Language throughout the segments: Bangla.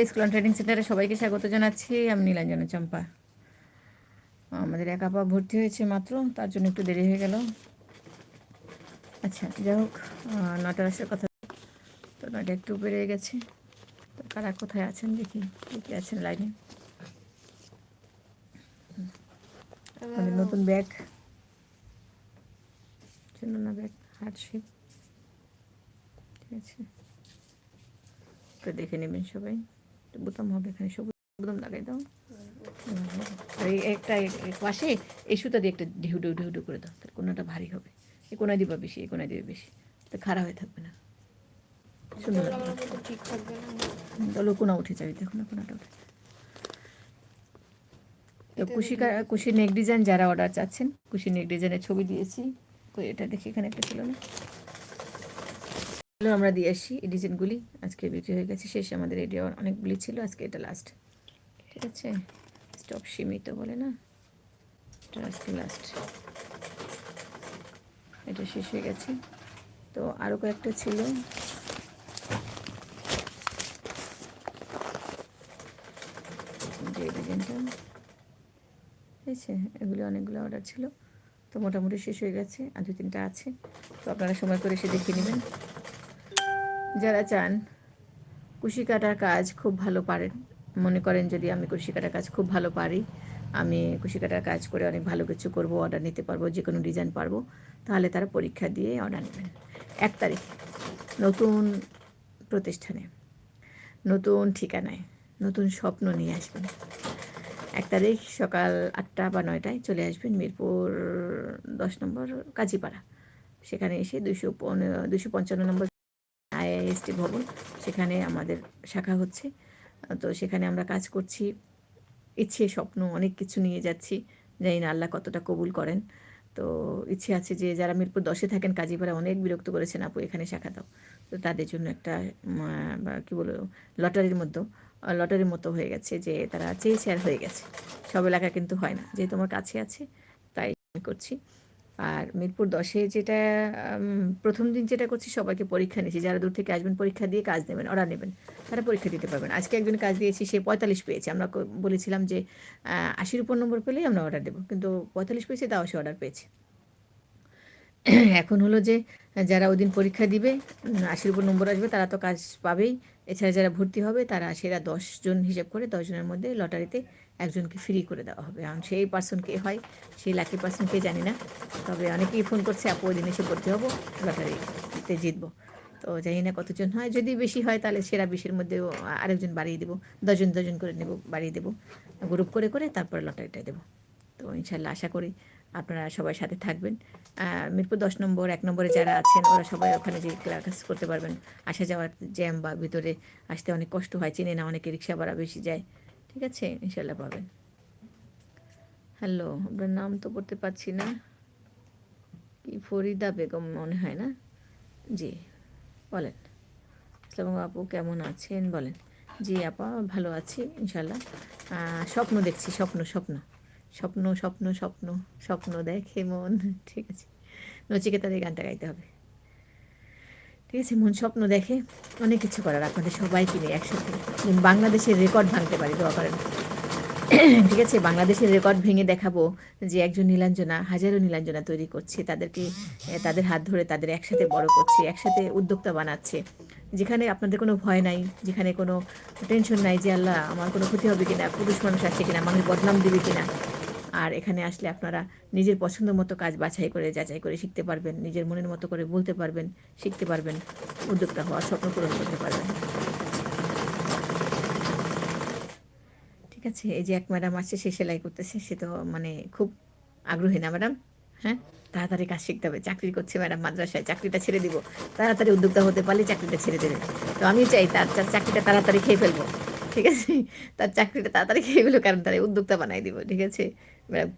স্কুল ট্রেনিং সেন্টারে সবাইকে স্বাগত জানাচ্ছি। আমি নীলাঞ্জনা চম্পা। আমাদের এক আপা ভর্তি হয়েছে মাত্র তার জন্য একটু দেরি হয়ে গেল। আচ্ছা যাই হোক নটার আসার কথা। তো নটা একটু বেড়ে গেছে। তো কারা কোথায় আছেন দেখি কে আছেন লাইনে? আমাদের নতুন ব্যাগ। ছিল না ব্যাগ হার্ডশিপ ঠিক আছে। তো দেখে নেবেন সবাই। তো বোতাম হবে এখানে, সবুজ বোতাম লাগাই দাও। আর একটা এ- এ পাশে এই সুতা দিয়ে একটা ঢেউ ঢেউ ঢেউ ঢেউ করে দাও তার কোনোটা ভারী হবে। এ কোনায় দিবা বেশি, এই কোনায় দিবে বেশি তো খারাপ হয়ে থাকবে না। সুন্দর চলো কোনা উঠে যাবে, দেখো না কোনাটা উঠে তো কুশি কুশি নেক ডিজাইন যারা অর্ডার চাচ্ছেন, কুশি নেক ডিজাইনের ছবি দিয়েছি এটা দেখি এখানে একটা ছিল না? আমরা দিয়ে আসি এই ডিজাইনগুলি আজকে বিক্রি হয়ে গেছে, শেষ আমাদের এটি অনেকগুলি ছিল, আজকে এটা লাস্ট ঠিক আছে? স্টক সীমিত বলে না? এটা আজকে লাস্ট এটা শেষ হয়ে গেছে। তো আরও কয়েকটা ছিল। যে ডিজাইনটা। হয়েছে এগুলো অনেকগুলো অর্ডার ছিল। তো মোটামুটি শেষ হয়ে গেছে, আর দু তিনটা আছে। তো আপনারা সময় করে এসে দেখে নেবেন। যারা চান কুশি কাটার কাজ খুব ভালো পারেন। মনে করেন যদি আমি কুশি কাটার কাজ খুব ভালো পারি, আমি কুশি কাটার কাজ করে অনেক ভালো কিছু করব অর্ডার নিতে পারব যে কোনো ডিজাইন পারব, তাহলে তারা পরীক্ষা দিয়ে অর্ডার নেবেন। এক তারিখ, নতুন প্রতিষ্ঠানে, নতুন ঠিকানায়, নতুন স্বপ্ন নিয়ে আসবেন। এক তারিখ সকাল আটটা বা নয়টায় চলে আসবেন মিরপুর দশ নম্বর কাজীপাড়া। সেখানে এসে দুশো পনেরো, দুশো পঞ্চান্ন নম্বর আইআইএসটি ভবন, সেখানে আমাদের শাখা হচ্ছে। তো সেখানে আমরা কাজ করছি, ইচ্ছে, স্বপ্ন, অনেক কিছু নিয়ে যাচ্ছি। জানি না আল্লাহ কতটা কবুল করেন। তো ইচ্ছে আছে যে যারা মিরপুর দশে থাকেন কাজীপাড়া অনেক বিরক্ত করেছেন, আপু, এখানে শাখা দাও। তো তাদের জন্য একটা কী বলব, লটারির মতো লটারির মতো হয়ে গেছে যে তারা চেয়ে আর হয়ে গেছে। সব এলাকা কিন্তু হয় না, যেহেতু আমার কাছে আছে, তাই আমি করছি। আর মিরপুর দশে যেটা প্রথম দিন যেটা করছি সবাইকে পরীক্ষা নিয়েছি। যারা দূর থেকে আসবেন, পরীক্ষা দিয়ে কাজ নেবেন অর্ডার নেবেন। তারা পরীক্ষা দিতে পারবেন। আজকে একজন কাজ দিয়েছি, সে পঁয়তাল্লিশ পেয়েছে। আমরা বলেছিলাম যে আশির উপর নম্বর পেলেই আমরা অর্ডার দেবো। কিন্তু পঁয়তাল্লিশ পেয়েছে, তাও সে অর্ডার পেয়েছে। এখন হলো যে, যারা ওদিন পরীক্ষা দিবে আশির উপর নম্বর আসবে, তারা তো কাজ পাবেই। এছাড়া যারা ভর্তি হবে, তারা সেরা দশজন হিসেব করে দশজনের মধ্যে লটারিতে একজনকে ফ্রি করে দেওয়া হবে। এখন সেই পার্সনকে হয়, সেই লাকি পার্সন কে জানি না। তবে অনেকেই ফোন করছে, আপু, ওই দিন এসে ভর্তি হব লটারিতে জিতবো। তো জানি না কতজন হয়। যদি বেশি হয়, তাহলে সেরা বিশের মধ্যেও আরেকজন বাড়িয়ে দেবো, দশজন দশজন করে নেব, বাড়িয়ে দেবো গ্রুপ করে করে তারপরে লটারিটা দেবো। তো ইনশাল্লাহ আশা করি আপনারা সবাই সাথে থাকবেন। মিরপুর দশ নম্বর, এক নম্বরে যারা আছেন, ওরা সবাই ওখানে যে ক্লাস করতে পারবেন। আসা যাওয়ার জ্যাম বা ভিতরে আসতে অনেক কষ্ট হয়, চেনে না অনেকে রিক্সা ভাড়া বেশি যায়। ঠিক আছে? ইনশাল্লাহ পাবেন হ্যালো আপনার নাম তো পড়তে পারছি না। কি ফরিদা বেগম মনে হয় না? জি, বলেন। আসসালামু আপু, কেমন আছেন? বলেন। জি আপা, ভালো আছি ইনশাল্লাহ স্বপ্ন দেখছি, স্বপ্ন স্বপ্ন। স্বপ্ন স্বপ্ন স্বপ্ন স্বপ্ন দেখে মন, ঠিক আছে। নচিকেতার এই গানটা গাইতে হবে। ঠিক আছে মন স্বপ্ন দেখে অনেক কিছু করার আপনাদের সবাইকে নিয়ে একসাথে। বাংলাদেশের রেকর্ড ভাঙতে পারি, দোয়া করেন। ঠিক আছে, বাংলাদেশের রেকর্ড ভেঙে দেখাবো যে একজন নীলাঞ্জনা, হাজারো নীলাঞ্জনা তৈরি করছে। তাদেরকে তাদের হাত ধরে তাদের একসাথে বড় করছে, একসাথে উদ্যোক্তা বানাচ্ছে। যেখানে আপনাদের কোনো ভয় নাই, যেখানে কোনো টেনশন নাই যে, আল্লাহ, আমার কোনো ক্ষতি হবে কিনা, পুরুষ মানুষ আছে কিনা, মানুষ বদনাম দেবে কিনা। আর এখানে আসলে আপনারা নিজের পছন্দ মতো কাজ বাছাই করে, যাচাই করে শিখতে পারবেন, নিজের মনের মতো করে বলতে পারবেন, শিখতে পারবেন উদ্যোক্তা হওয়ার স্বপ্ন পূরণ করতে পারবেন। ঠিক আছে, এই যে এক ম্যাডাম আছে সে সেলাই করতেছে, সে তো মানে খুব আগ্রহী না ম্যাডাম? হ্যাঁ? তাড়াতাড়ি কাজ শিখতে হবে, চাকরি করছে ম্যাডাম মাদ্রাসায়, চাকরিটা ছেড়ে দিব। তাড়াতাড়ি উদ্যোক্তা হতে পারলে চাকরিটা ছেড়ে দেবে। তো আমি চাই তার চাকরিটা তাড়াতাড়ি খেয়ে ফেলব, ঠিক আছে? তার চাকরিটা তাড়াতাড়ি খেয়ে ফেলব কারণ তার উদ্যোক্তা বানাই দিব, ঠিক আছে?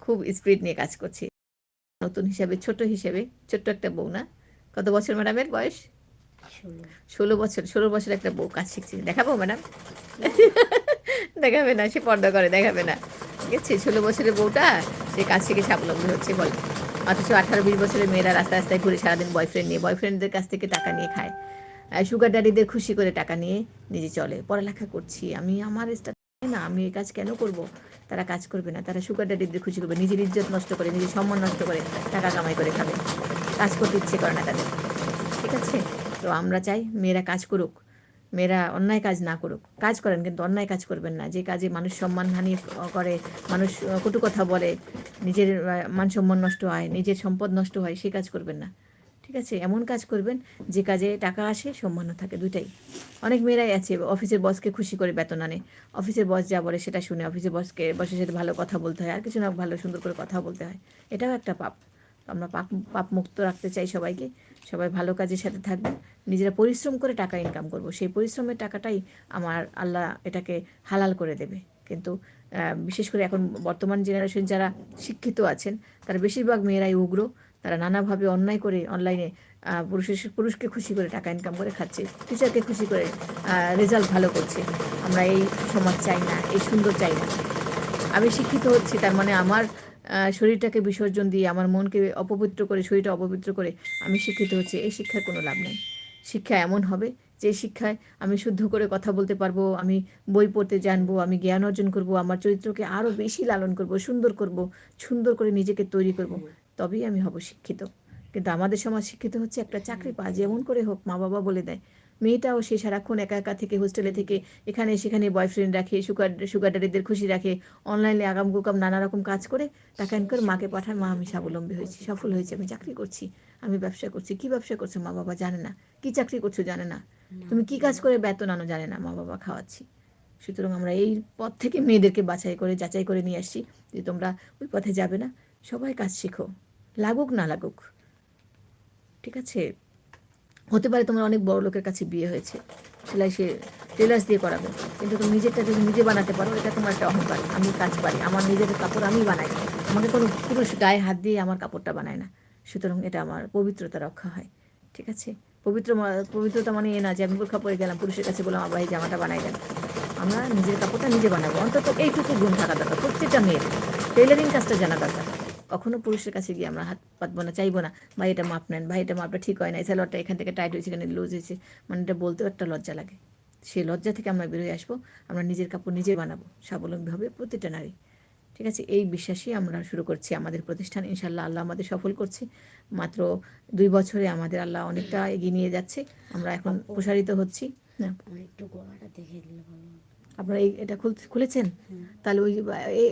খুব স্পিড নিয়ে কাজ করছি। নতুন হিসাবে ছোট হিসেবে ছোট্ট একটা বউ না। কত বছর ম্যাডামের বয়স? ষোলো। বছর ষোলো বছর একটা বউ কাজ শিখছি। দেখাবো ম্যাডাম? দেখাবে না সে পর্দা করে দেখাবে না। ঠিক আছে ষোলো বছরের বউটা সে কাজ শিখে স্বাবলম্বী হচ্ছে বল। অথচ আঠারো বিশ বছরের মেয়েরা রাস্তায় রাস্তায় ঘুরে সারাদিন বয়ফ্রেন্ড নিয়ে বয়ফ্রেন্ডদের কাছ থেকে টাকা নিয়ে খায়। সুগার ড্যাডিদের খুশি করে টাকা নিয়ে নিজে চলে। পড়ালেখা করছি। আমি আমার না, আমি এই কাজ কেন করব? তারা কাজ করবে না। তারা সুগার ড্যাডিদের খুশি করবে, নিজের ইজ্জত নষ্ট করে, নিজের সম্মান নষ্ট করে, টাকা কামাই করে খাবে। কাজ করতে ইচ্ছে করে না তাদের। ঠিক আছে? তো আমরা চাই মেয়েরা কাজ করুক। মেয়েরা অন্যায় কাজ না করুক। কাজ করেন, কিন্তু অন্যায় কাজ করবেন না। যে কাজে মানুষ সম্মানহানি করে, মানুষ কটু কথা বলে, নিজের মান সম্মান নষ্ট হয়, নিজের সম্পদ নষ্ট হয় সেই কাজ করবেন না। ঠিক আছে এমন কাজ করবেন যে কাজে টাকা আসে, সম্মানও থাকে দুইটাই। অনেক মেয়েরাই আছে, অফিসের বসকে খুশি করে বেতন আনে। অফিসের বস যা বলে সেটা শুনে অফিসের বসকে, বসের সাথে ভালো কথা বলতে হয়, আর কিছু না ভালো সুন্দর করে কথা বলতে হয়। এটাও একটা পাপ। আমরা পাপ পাপ মুক্ত রাখতে চাই সবাইকে। সবাই ভালো কাজের সাথে থাকবেন নিজেরা পরিশ্রম করে টাকা ইনকাম করব। সেই পরিশ্রমের টাকাটাই আমার আল্লাহ এটাকে হালাল করে দেবে। কিন্তু বিশেষ করে এখন বর্তমান জেনারেশন যারা শিক্ষিত আছেন, তারা বেশিরভাগ মেয়েরাই উগ্র। তারা নানাভাবে অন্যায় করে অনলাইনে পুরুষের, পুরুষকে খুশি করে টাকা ইনকাম করে খাচ্ছে টিচারকে খুশি করে রেজাল্ট ভালো করছে। আমরা এই সমাজ চাই না, এই সুন্দর চাই না। আমি শিক্ষিত হচ্ছি, তার মানে আমার শরীরটাকে বিসর্জন দিয়ে, আমার মনকে অপবিত্র করে, শরীরটা অপবিত্র করে আমি শিক্ষিত হচ্ছি, এই শিক্ষার কোনো লাভ নেই। শিক্ষা এমন হবে যে শিক্ষায় আমি শুদ্ধ করে কথা বলতে পারব, আমি বই পড়তে জানব, আমি জ্ঞান অর্জন করব, আমার চরিত্রকে আরও বেশি লালন করব, সুন্দর করব, সুন্দর করে নিজেকে তৈরি করব। তবেই আমি হব শিক্ষিত। কিন্তু আমাদের সমাজ শিক্ষিত হচ্ছে একটা চাকরি পা যেমন করে হোক মা বাবা বলে দেয়। মেয়েটাও সে সারাক্ষণ একা একা থেকে হোস্টেলে থেকে এখানে সেখানে বয়ফ্রেন্ড রাখে সুগার সুগার ড্যাডিদের খুশি রাখে অনলাইনে আগাম গুকাম নানা রকম কাজ করে টাকা ইনকাম করে মাকে পাঠায় মা আমি স্বাবলম্বী হয়েছি সফল হয়েছি আমি চাকরি করছি আমি ব্যবসা করছি। কি ব্যবসা করছ মা বাবা জানে না কি চাকরি করছ জানে না। তুমি কি কাজ করে বেতন আনো জানে না মা বাবা খাওয়াচ্ছি। সুতরাং আমরা এই পথ থেকে মেয়েদেরকে বাছাই করে যাচাই করে নিয়ে আসছি যে তোমরা ওই পথে যাবে না। সবাই কাজ শিখো। লাগুক না লাগুক, ঠিক আছে? হতে পারে তোমার অনেক বড় লোকের কাছে বিয়ে হয়েছে, সেলাই সে টেলার্স দিয়ে করাবে। কিন্তু তুমি নিজেরটা যদি নিজে বানাতে পারো, এটা তোমার একটা অহংকার, আমি কাজ পারি, আমার নিজের কাপড় আমি বানাই। আমাকে কোনো পুরুষ গায়ে হাত দিয়ে আমার কাপড়টা বানায় না। সুতরাং এটা আমার পবিত্রতা রক্ষা হয়, ঠিক আছে? পবিত্র পবিত্রতা মানে এ না যে আমি বোরখা পরে গেলাম, পুরুষের কাছে বললাম আবার এই জামাটা বানাই দেন। আমরা নিজের কাপড়টা নিজে বানাবো, অন্তত এইটুকু গুণ থাকা দরকার, প্রত্যেকটা মেয়ের। টেলারিং কাজটা জানা দরকার। কখনো পুরুষের কাছে গিয়ে আমরা হাত পাতবো না চাইব না ভাই এটা মাপ নেন ভাই এটা মাপটা ঠিক হয় না এই স্যালোয়ারটা এখান থেকে টাইট হয়েছে এখানে লুজ হয়েছে। মানে এটা বলতেও একটা লজ্জা লাগে। সেই লজ্জা থেকে আমরা বেরোয় আসব আমরা নিজের কাপড় নিজে বানাবো স্বাবলম্বী হবে প্রতিটা নারী। ঠিক আছে? এই বিশ্বাসই আমরা শুরু করছি আমাদের প্রতিষ্ঠান ইনশাল্লাহ আল্লাহ আমাদের সফল করছে। মাত্র দুই বছরে আমাদের আল্লাহ অনেকটা এগিয়ে নিয়ে যাচ্ছে আমরা এখন প্রসারিত হচ্ছি। আপনারা এই এটা খুলেছেন? তাহলে ওই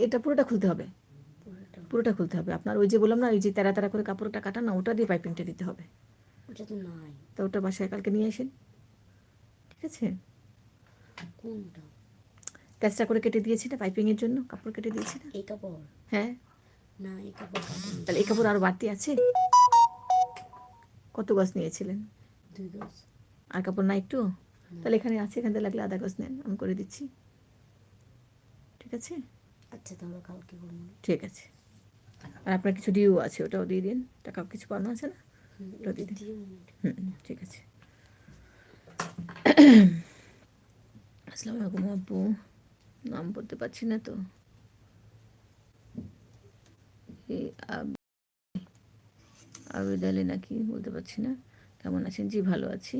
এটা পুরোটা খুলতে হবে? পুরোটা খুলতে হবে। আপনার ওই যে বললাম না ওই যে তেরা তেরা করে কাপড়টা কাটা না ওটা দিয়ে পাইপিংটা দিতে হবে। ওটা তো নাই। তো ওটা বাসায় কালকে নিয়ে আসেন। ঠিক আছে? কোনটা? ক্যাচটা করে কেটে দিয়েছি না পাইপিংয়ের জন্য কাপড় কেটে দিয়েছি না এই কাপড়? হ্যাঁ। না এই কাপড় তাহলে এই কাপড় আরও বাড়তি আছে? কত গাছ নিয়েছিলেন? দুই গজ। আর কাপড় না একটু? তাহলে এখানে আছে এখান লাগলে আধা গাছ নেন আমি করে দিচ্ছি। ঠিক আছে? আচ্ছা তাহলে কালকে ঠিক আছে। আর আপনার কিছু ডিউ আছে ওটাও দিয়ে দিন। টাকা কিছু পাওনা আছে না? হুম, ওটা দিয়ে দিন। হুম ঠিক আছে। আসসালামু আলাইকুম আপু নাম বলতে পারছি না তো। আবেদ আলী নাকি বলতে পারছি না। কেমন আছেন? জি ভালো আছি।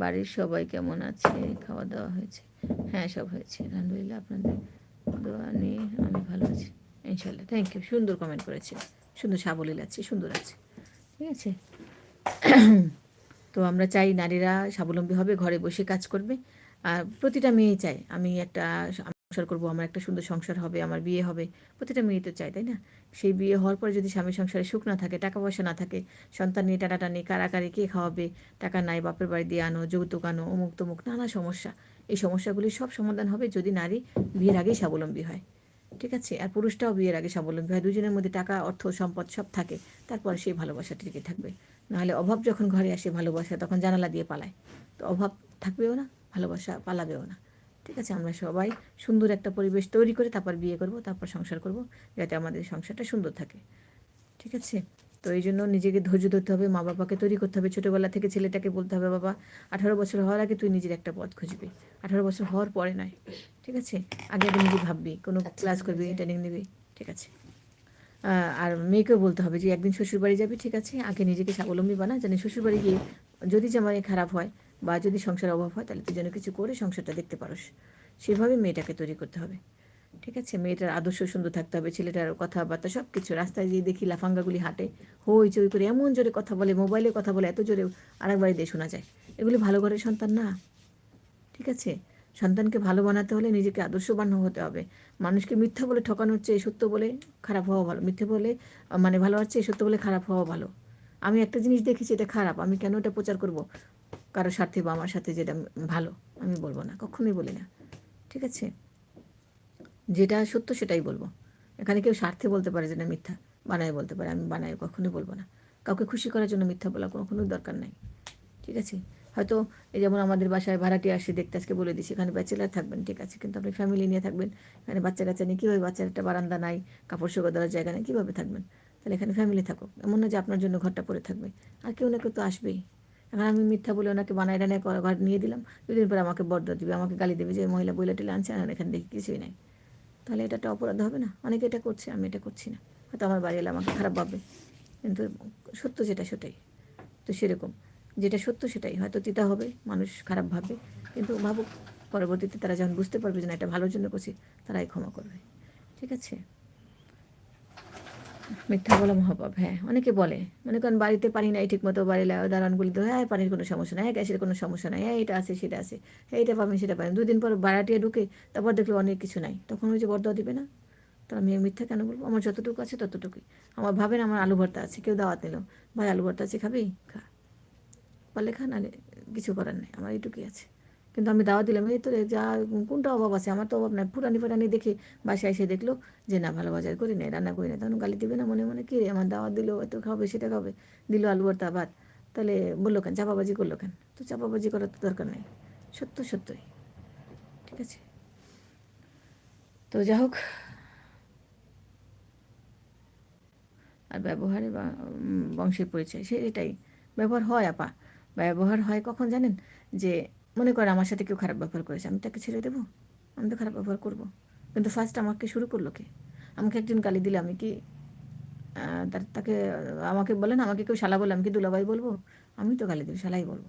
বাড়ির সবাই কেমন আছে? খাওয়া দাওয়া হয়েছে? হ্যাঁ সব হয়েছে। আলহামদুলিল্লাহ আপনাদের দোয়া নিয়ে আমি ভালো আছি। ইনশাল্লাহ থ্যাংক ইউ সুন্দর কমেন্ট করেছে সুন্দর সাবলীল আছে, সুন্দর আছে। ঠিক আছে? তো আমরা চাই নারীরা স্বাবলম্বী হবে, ঘরে বসে কাজ করবে। আর প্রতিটা মেয়ে চায়। আমি একটা সংসার করব, আমার একটা সুন্দর সংসার হবে, আমার বিয়ে হবে। প্রতিটা মেয়ে তো চায়, তাই না? সেই বিয়ে হওয়ার পরে যদি স্বামী সংসারে সুখ না থাকে, টাকা পয়সা না থাকে, সন্তান নিয়ে টাটাটানি কারাকারি, কে খাওয়াবে, টাকা নাই, বাপের বাড়ি দিয়ে আনো, যৌতুক আনো, অমুক তমুক, নানা সমস্যা। এই সমস্যাগুলির সব সমাধান হবে যদি নারী বিয়ের আগেই স্বাবলম্বী হয়। ঠিক আছে? আর পুরুষটাও বিয়ের আগে স্বাবলম্বী হয়। দুজনের মধ্যে টাকা, অর্থ, সম্পদ সব থাকে। তারপরে সেই ভালোবাসা টিকে থাকবে। নাহলে অভাব যখন ঘরে আসে ভালোবাসা, তখন জানালা দিয়ে পালায়। তো অভাব থাকবেও না, ভালোবাসা পালাবেও না। ঠিক আছে? আমরা সবাই সুন্দর একটা পরিবেশ তৈরি করে তারপর বিয়ে করব, তারপর সংসার করব, যাতে আমাদের সংসারটা সুন্দর থাকে। ঠিক আছে? তো এই জন্য নিজেকে ধৈর্য ধরতে হবে মা বাবাকে তৈরি করতে হবে ছোটোবেলা থেকে ছেলেটাকে বলতে হবে বাবা আঠারো বছর হওয়ার আগে তুই নিজের একটা পথ খুঁজবি। আঠারো বছর হওয়ার পরে নয় ঠিক আছে? আগে আগে নিজে ভাববি কোনো ক্লাস করবি ট্রেনিং নিবি ঠিক আছে? আর মেয়েকেও বলতে হবে যে একদিন শ্বশুরবাড়ি যাবি ঠিক আছে? আগে নিজেকে স্বাবলম্বী বানা জানি শ্বশুরবাড়ি গিয়ে যদি জামাই খারাপ হয় বা যদি সংসার অভাব হয় তাহলে তুই যেন কিছু করে সংসারটা দেখতে পারস। সেভাবে মেয়েটাকে তৈরি করতে হবে। ঠিক আছে, মেয়েটার আদর্শ সুন্দর থাকতে হবে, ছেলেটার কথাবার্তা সব কিছু রাস্তায় গিয়ে দেখি লাফাঙ্গাগুলি হাঁটে, হই চই করে এমন জোরে কথা বলে, মোবাইলে কথা বলে, এত জোরে আরেক বাড়ি দিয়ে শোনা যায়। এগুলি ভালো ঘরের সন্তান না? ঠিক আছে, সন্তানকে ভালো বানাতে হলে নিজেকে আদর্শবান হতে হবে। মানুষকে মিথ্যা বলে ঠকানো হচ্ছে সত্য বলে খারাপ হওয়া ভালো, মিথ্যে বলে মানে ভালো হচ্ছে সত্য বলে খারাপ হওয়া ভালো। আমি একটা জিনিস দেখেছি, এটা খারাপ, আমি কেন এটা প্রচার করব? কারও স্বার্থে বা আমার সাথে যেটা ভালো, আমি বলব না, কখনোই বলি না। ঠিক আছে? যেটা সত্য সেটাই বলব। এখানে কেউ স্বার্থে বলতে পারে যে না মিথ্যা, বানায় বলতে পারে, আমি বানায় কখনোই বলব না। কাউকে খুশি করার জন্য মিথ্যা বলা কোনো দরকার নাই। ঠিক আছে? হয়তো এই যেমন আমাদের বাসায় ভাড়াটি আসে, দেখতে আজকে বলে দিচ্ছি এখানে ব্যাচেলার থাকবেন, ঠিক আছে? কিন্তু আপনি ফ্যামিলি নিয়ে থাকবেন, এখানে বাচ্চা কাচ্চা নিয়ে কীভাবে বাচ্চার একটা বারান্দা নাই, কাপড় শুকো দেওয়ার জায়গা নেই, কীভাবে থাকবেন? তাহলে এখানে ফ্যামিলি থাকুক। এমন না যে আপনার জন্য ঘরটা পড়ে থাকবে। আর কেউ না কেউ তো আসবেই। এখন আমি মিথ্যা বলে ওনাকে বানায় করে ঘর নিয়ে দিলাম। দুদিন পরে আমাকে বর্দ দিবে, আমাকে গালি দেবে যে মহিলা বইলা টেলে আনছে এখানে দেখি কিছুই নাই। তাহলে এটা একটা অপরাধ হবে না। অনেকে এটা করছে, আমি এটা করছি না। হয়তো আমার বাড়ি এলে আমাকে খারাপ ভাববে। কিন্তু সত্য যেটা সেটাই। তো সেরকম। যেটা সত্য সেটাই। হয়তো তিতা হবে, মানুষ খারাপ ভাবে কিন্তু ভাবুক, পরবর্তীতে তারা যখন বুঝতে পারবে যে না, এটা ভালোর জন্য করছি, তারাই ক্ষমা করবে। ঠিক আছে? মিথ্যা বলা মহাপাপ হ্যাঁ অনেকে বলে, মনে করেন বাড়িতে পানি নাই ঠিক মতো বাড়ি দালানগুলি তো হ্যাঁ পানির কোনো সমস্যা নাই হ্যাঁ গ্যাসের কোনো সমস্যা নাই হ্যাঁ এটা আছে, সেটা আছে হ্যাঁ এটা পাবেন, সেটা পাবেন। দুদিন পর ভাড়াটিয়ে ঢুকে তারপর দেখল অনেক কিছু নাই, তখন ওই যে বরদোয়া দিবে না। তো আমি মিথ্যা কেন বলব? আমার যতটুকু আছে ততটুকুই। আমার ভাবেন আমার আলু ভর্তা আছে, কেউ দাওয়াত নিল। ভাই, আলু ভর্তা আছে, খাবি? খা। পারলে খা, নাহলে কিছু করার নেই, আমার এইটুকুই আছে। কিন্তু আমি দাওয়া দিলাম, এই তো যা, কোনটা অভাব আছে? আমার তো অভাব নাই। পুরানি পুরানি দেখে বাসায় এসে দেখল যে, না, ভালো বাজার করি নাই, রান্না করি না তখন গালি দিবে না, মনে মনে, কী রে, আমার দাওয়া দিল, এত খাবে, সেটা খাবে? দিল আলু ভর্তা, ভাত। তাহলে বলল কেন, চাপাবাজি করল কেন? তো চাপাবাজি করার তো দরকার নেই। সত্য, সত্যই। ঠিক আছে? তো যা হোক। আর ব্যবহারে বংশের পরিচয়, সে এটাই। ব্যবহার হয়, আপা। ব্যবহার হয় কখন জানেন? যে মনে করে আমার সাথে কেউ খারাপ ব্যবহার করেছে, আমি তাকে ছেড়ে দেবো? আমি তো খারাপ ব্যবহার করব। কিন্তু ফার্স্ট আমাকে শুরু করল কে? আমাকে একজন গালি দিলে আমি কি তার, তাকে, আমাকে বলেন আমাকে কেউ শালা বলে, আমি কি দুলাভাই বলব? আমি তো গালি দেবো, শালাই বলব।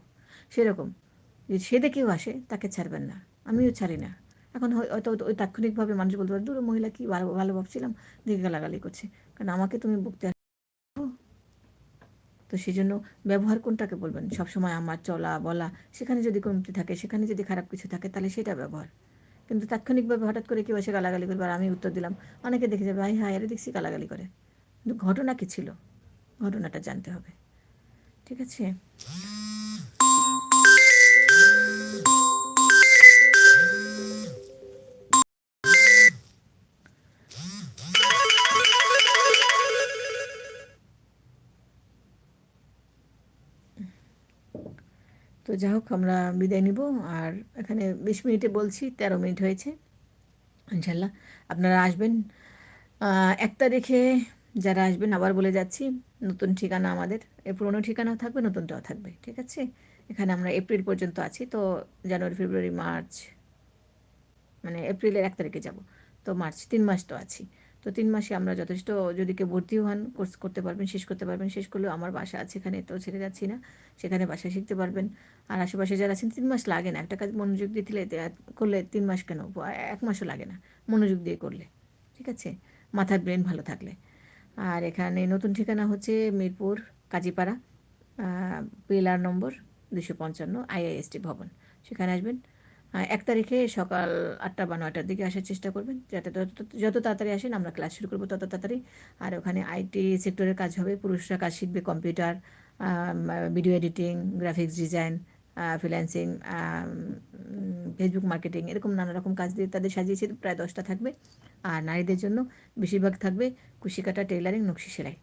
সেরকম। যে সে দেখেও আসে, তাকে ছাড়বেন না। আমিও ছাড়ি না। এখন হয়- হয়তো ওই তাৎক্ষণিকভাবে মানুষ বলতে পারে, দূর মহিলা কি ভালো ভালো ভাবছিলাম, দেখে গালাগালি করছে। কারণ আমাকে তুমি বকতে তো সেই জন্য ব্যবহার কোনটাকে বলবেন? সবসময় আমার চলা, বলা, সেখানে যদি কমতি থাকে, সেখানে যদি খারাপ কিছু থাকে, তাহলে সেটা ব্যবহার। কিন্তু তাৎক্ষণিকভাবে হঠাৎ করে কেউ এসে গালাগালি করবে আর আমি উত্তর দিলাম, অনেকে দেখে যাবে ভাই হায় আরে দেখছি গালাগালি করে। কিন্তু ঘটনা কী ছিল? ঘটনাটা জানতে হবে। ঠিক আছে? তো যাই হোক আমরা বিদায় নিব। আর এখানে বিশ মিনিটে বলছি, তেরো মিনিট হয়েছে। ইনশাল্লাহ আপনারা আসবেন। এক তারিখে যারা আসবেন, আবার বলে যাচ্ছি, নতুন ঠিকানা আমাদের। এর পুরনো ঠিকানাও থাকবে, নতুনটাও থাকবে, ঠিক আছে? এখানে আমরা এপ্রিল পর্যন্ত আছি, তো জানুয়ারি, ফেব্রুয়ারি, মার্চ মানে এপ্রিলের এক তারিখে যাব। তো মার্চ, তিন মাস তো আছি। তো তিন মাসে আমরা যথেষ্ট যদি কেউ ভর্তিও হন, কোর্স করতে পারবেন, শেষ করতে পারবেন, শেষ করলেও আমার বাসা আছে এখানে, তো ছেড়ে যাচ্ছি না। সেখানে বাসায় শিখতে পারবেন। আর আশেপাশে যারা আছেন, তিন মাস লাগে না। একটা কাজ মনোযোগ দিয়ে দিলে করলে তিন মাস কেন? এক মাসও লাগে না মনোযোগ দিয়ে করলে। ঠিক আছে? মাথার ব্রেন ভালো থাকলে। আর এখানে নতুন ঠিকানা হচ্ছে মিরপুর, কাজীপাড়া পিলার নম্বর দুশো পঞ্চান্ন, আইআইএসটি ভবন। সেখানে আসবেন। এক তারিখে সকাল আটটা বা নয়টার দিকে আসার চেষ্টা করবেন। যাতে যত তাড়াতাড়ি আসেন আমরা ক্লাস শুরু করব তত তাড়াতাড়ি। আর ওখানে আইটি সেক্টরের কাজ হবে, পুরুষরা কাজ শিখবে computer video editing, graphics design freelancing Facebook marketing, এরকম নানা রকম কাজ দিয়ে তাদের সাজিয়েছি প্রায় দশটা থাকবে। আর নারীদের জন্য বেশিরভাগ থাকবে কুশিকাটা, টেইলারিং, নকশি সেলাই।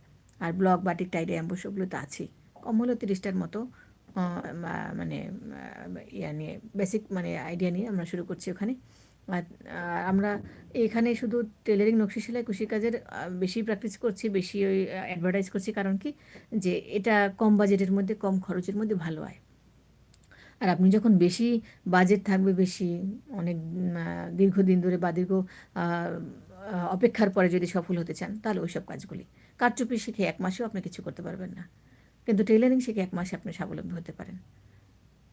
আর block, batik tie dye emboss ওগুলো তো আছেই। কম তিরিশটার মতো মানে ইয়া নিয়ে বেসিক মানে আইডিয়া নিয়ে আমরা শুরু করছি ওখানে। আর আমরা এখানে শুধু টেলারিং নকশি সেলাই কুশি কাজের বেশি প্র্যাকটিস করছি, বেশি ওই অ্যাডভার্টাইজ করছি, কারণ কি? যে এটা কম বাজেটের মধ্যে, কম খরচের মধ্যে ভালো হয়। আর আপনি যখন বেশি বাজেট থাকবে, বেশি অনেক দীর্ঘদিন ধরে বা দীর্ঘ অপেক্ষার পরে যদি সফল হতে চান, তাহলে ওইসব কাজগুলি। কারচুপি শিখে এক মাসেও আপনি কিছু করতে পারবেন না। কিন্তু টেলারিং শিখে এক মাসে আপনি স্বাবলম্বী হতে পারেন।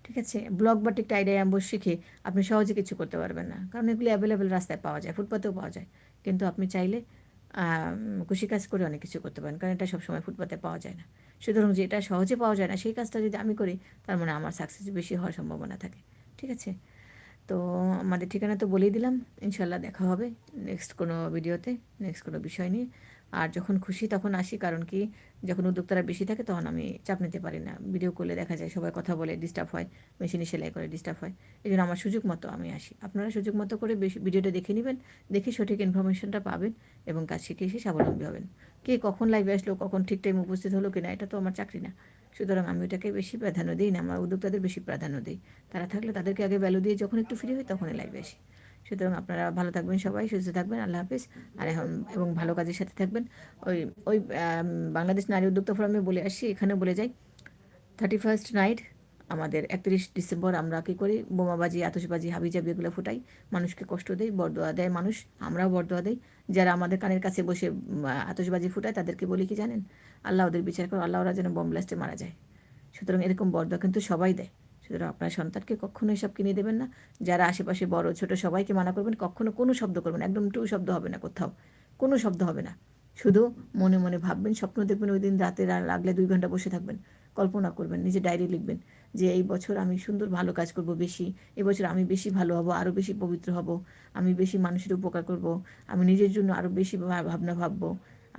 ঠিক আছে? ব্লক বা টিকটা আইডিয়া অ্যাম্বুশ শিখে আপনি সহজে কিছু করতে পারবেন না। কারণ এগুলি অ্যাভেলেবেল রাস্তায় পাওয়া যায়, ফুটপাতেও পাওয়া যায়। কিন্তু আপনি চাইলে খুশি কাজ করে অনেক কিছু করতে পারেন, কারণ এটা সবসময় ফুটপাতে পাওয়া যায় না। সুতরাং যেটা সহজে পাওয়া যায় না, সেই কাজটা যদি আমি করি, তার মানে আমার সাকসেস বেশি হওয়ার সম্ভাবনা থাকে। ঠিক আছে? তো আমাদের ঠিকানা তো বলেই দিলাম। ইনশাল্লাহ দেখা হবে নেক্সট কোনো ভিডিওতে নেক্সট কোনো বিষয় নিয়ে। আর যখন খুশি তখন আসি, কারণ কি যখন উদ্যোক্তারা বেশি থাকে তখন আমি চাপ নিতে পারি না। ভিডিও করলে দেখা যায় সবাই কথা বলে ডিস্টার্ব হয় মেশিনে সেলাই করে ডিস্টার্ব হয়। এই জন্য আমার সুযোগ মতো আমি আসি। আপনারা সুযোগ মতো করে বেশি ভিডিওটা দেখে নেবেন, দেখে সঠিক ইনফরমেশনটা পাবেন এবং কাজ শিখে এসে স্বাবলম্বী হবেন। কে কখন লাইভে আসলো, কখন ঠিক টাইম উপস্থিত হলো কিনা, এটা তো আমার চাকরি না। সুতরাং আমি ওটাকে বেশি প্রাধান্য দিই না, আমার উদ্যোক্তাদের বেশি প্রাধান্য দিই। তারা থাকলে তাদেরকে আগে ভ্যালু দিয়ে যখন একটু ফ্রি হয় তখনই লাইভে বেশি সুতরাং আপনারা ভালো থাকবেন সবাই, সুস্থ থাকবেন, আল্লাহ হাফিজ। আর এখন এবং ভালো কাজের সাথে থাকবেন। ওই ওই বাংলাদেশ নারী উদ্যোক্তা ফোরামে বলে আসি, এখানে বলে যাই থার্টি ফার্স্ট নাইট আমাদের একত্রিশ ডিসেম্বর আমরা কী করি? বোমাবাজি আতসবাজি হাবিজাবি এগুলো ফুটাই। মানুষকে কষ্ট দেয় বরদোয়া দেয় মানুষ, আমরাও বরদোয়া দেই। যারা আমাদের কানের কাছে বসে আতসবাজি ফুটায় তাদেরকে বলি কি জানেন? আল্লাহ ওদের বিচার করো আল্লাহ ওরা যেন বম ব্লাস্টে মারা যায়। সুতরাং এরকম বরদোয়া কিন্তু সবাই দেয়। সুতরাং আপনার সন্তানকে কখনো এসব কিনে দেবেন না। যারা আশেপাশে বড়, ছোট সবাইকে মানা করবেন, কখনো কোনো শব্দ করবেন একদম টু শব্দ হবে না কোথাও। কোনো শব্দ হবে না। শুধু মনে মনে ভাববেন, স্বপ্ন দেখবেন ওই দিন রাতে লাগলে দুই ঘণ্টা বসে থাকবেন। কল্পনা করবেন, নিজে ডায়েরি লিখবেন যে এই বছর আমি সুন্দর ভালো কাজ করব বেশি, এই বছর আমি বেশি ভালো হব আরও বেশি পবিত্র হব, আমি বেশি মানুষের উপকার করব, আমি নিজের জন্য আরও বেশি ভাবনা ভাববো,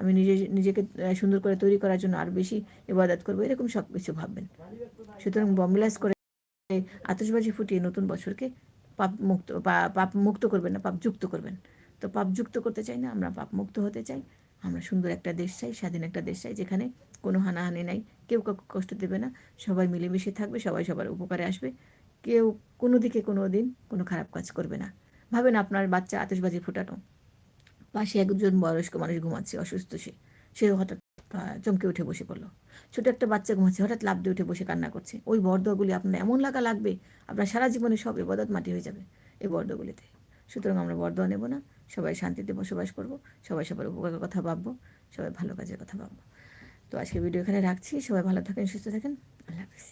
আমি নিজে, নিজেকে সুন্দর করে তৈরি করার জন্য আরও বেশি ইবাদত করব, এরকম সব কিছু ভাববেন। সুতরাং বমবিলাস করে আতশবাজি ফুটিয়ে নতুন বছরকে পাপ মুক্ত পাপ মুক্ত করবেন না, পাপ যুক্ত করবেন। তো পাপ যুক্ত করতে চাই না, আমরা পাপ মুক্ত হতে চাই। আমরা সুন্দর একটা দেশ চাই, স্বাধীন একটা দেশ চাই, যেখানে কোনো হানাহানি নাই, কেউ কাউকে কষ্ট দেবে না, সবাই মিলেমিশে থাকবে, সবাই সবার উপকারে আসবে, কেউ কোনো দিকে কোনো দিন কোনো খারাপ কাজ করবে না। ভাবেন আপনার বাচ্চা আতশবাজি ফুটানো, পাশে একজন বয়স্ক মানুষ ঘুমাচ্ছে, অসুস্থ সে সে হঠাৎ চমকে উঠে বসে পড়ল। ছোট একটা বাচ্চা ঘুমাচ্ছে, হঠাৎ লাভ দিয়ে উঠে বসে কান্না করছে। ওই বর্দগুলি আপনার এমন লাগা লাগবে, আপনার সারা জীবনে সব এবাদত মাটি হয়ে যাবে, এই বর্দগুলিতে। সুতরাং আমরা বর্দোয়া নেব না। সবাই শান্তিতে বসবাস করব, সবাই সবার উপকারের কথা ভাববো, সবাই ভালো কাজের কথা ভাববো। তো আজকে ভিডিও এখানে রাখছি, সবাই ভালো থাকেন, সুস্থ থাকেন, আল্লাহ হাফিজ।